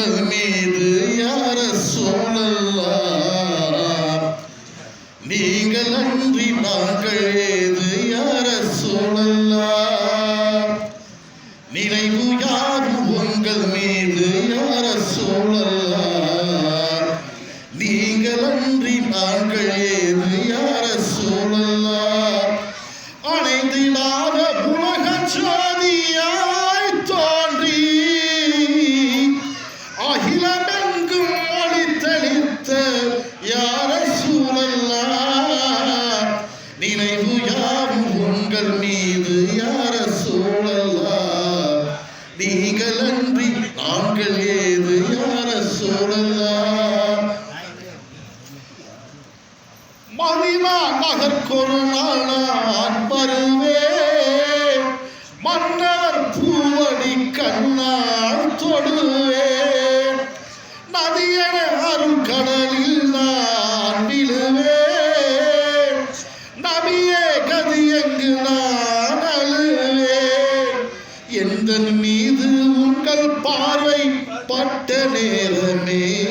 உங்கள் மீது யார சூழல்லாம் நீங்கள் அன்றி நாங்கள் ஏது யார சூழல்லாம் நினைவு யாரும் உங்கள் மீது யார நீங்கள் அன்றி நாங்கள் நீங்கள் அன்றி நாங்கள் ஏது யார சூழல்லாம் மதினா நகர்கொரு நாள் நான் வருவேன் மன்னர் பூவடி கண்ணால் தொடுவேன் பட்ட நேரமே.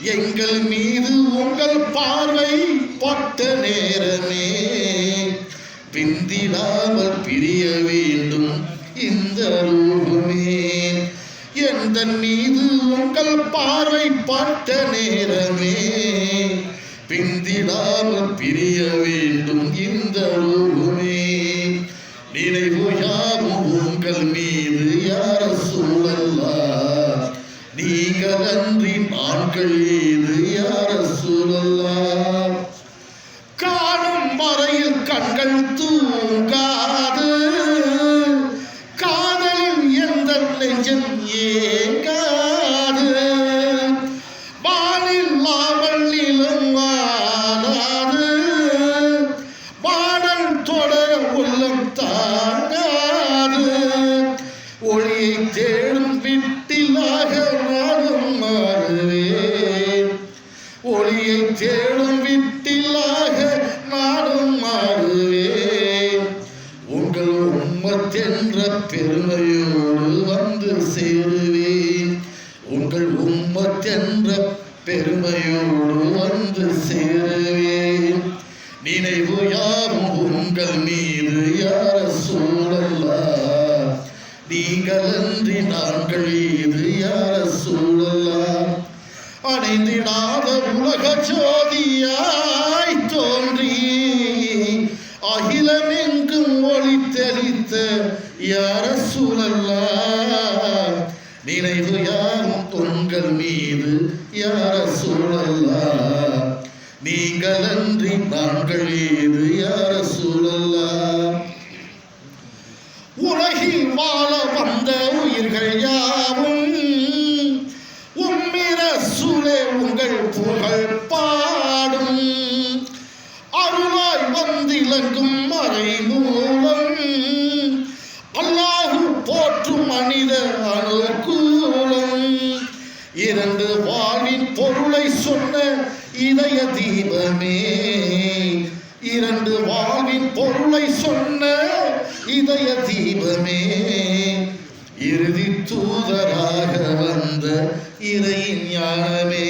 எங்கள் மீது உங்கள் பார்வை பட்ட நேரமே. பிந்திடாமல் பிரிய வேண்டும் இந்த ரூபமே. எந்த மீது உங்கள் பார்வை பட்ட நேரமே. பிந்திடாமல் பிரிய வேண்டும் இந்த நீங்கள் அன்றி நாட்கள் ஏது யார சூழல்லாம் காணும் வரையில் கண்கள் தூ ஒளியை தேடும் விட்டிலாக நாடும் மாறுவேன். உங்கள் உம்மத்தென்ற பெருமையோடு வந்து சேருவேன். உங்கள் உம்மத்தென்ற பெருமையோடு வந்து சேருவேன். நினைவு யாரும் உங்கள் மீது யார சூழல்லா? நீங்கள் அன்றி நாங்கள் இது யார சூழல்லாம் அணைந்திடாத உலக தோன்றி அகிலமெங்கும் ஒளி தெளித்த யார சூழல்லாம் நினைவு யாரும் உங்கள் மீது யார சூழல்லா நீங்கள் அன்றி நாங்கள் ஏது யார சூழல்லா உலகில் வாழ வந்த உயிர்கள் யாவும் வந்திலங்கும் மறை மூலம் அல்லாஹு போற்றும் மனித அனுகூலம். இரண்டு வாழ்வின் பொருளை சொன்ன இதய தீபமே இரண்டு வாழ்வின் பொருளை சொன்ன இதய தீபமே இறுதி தூதராக வந்த இறையின் ஞானமே.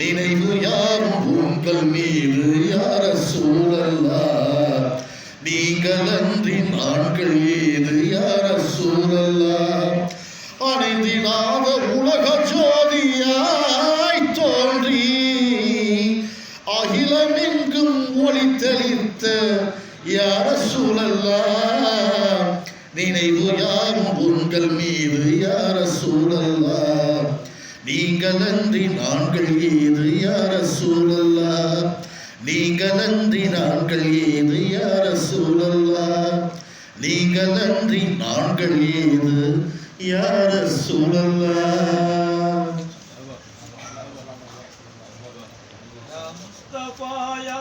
நினைவு யாரும் மக்கள் மீது யார சூழல்லா நீங்கள் அன்றி நாட்கள் ஏது யார சூழல்லா அணைந்திடாத உலக ஜோதியாய் தோன்றி அகிலமெங்கும் ஒளி தெளித்த யார சூழல்லா நினைவு யாரும் உங்கள் மீது யார சூழல்லா நீங்களன்றி நாங்கள் ஏது யார சூழல்லா நீங்களன்றி நாங்கள் ஏது யார சூழல்லா நீங்களன்றி நாங்கள் ஏது யார சூழல்லா முஸ்தபாயா